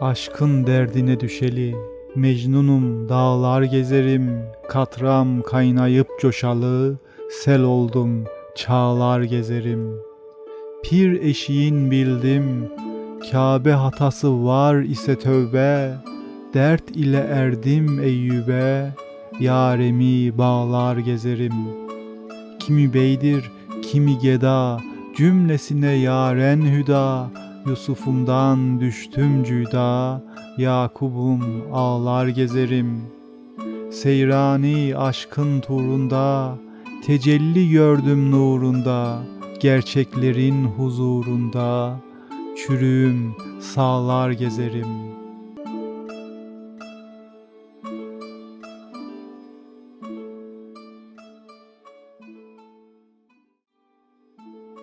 Aşkın derdine düşeli, Mecnunum dağlar gezerim, Katram kaynayıp coşalı, Sel oldum çağlar gezerim. Pir eşiğin bildim, Kabe hatası var ise tövbe, Dert ile erdim Eyyübe, Yaremi bağlar gezerim. Kimi beydir, kimi geda, Cümlesine yaren hüda, Yusuf'umdan düştüm cüda, Yakub'um ağlar gezerim. Seyrani aşkın turunda, Tecelli gördüm nurunda, Gerçeklerin huzurunda, Çürüğüm sağlar gezerim.''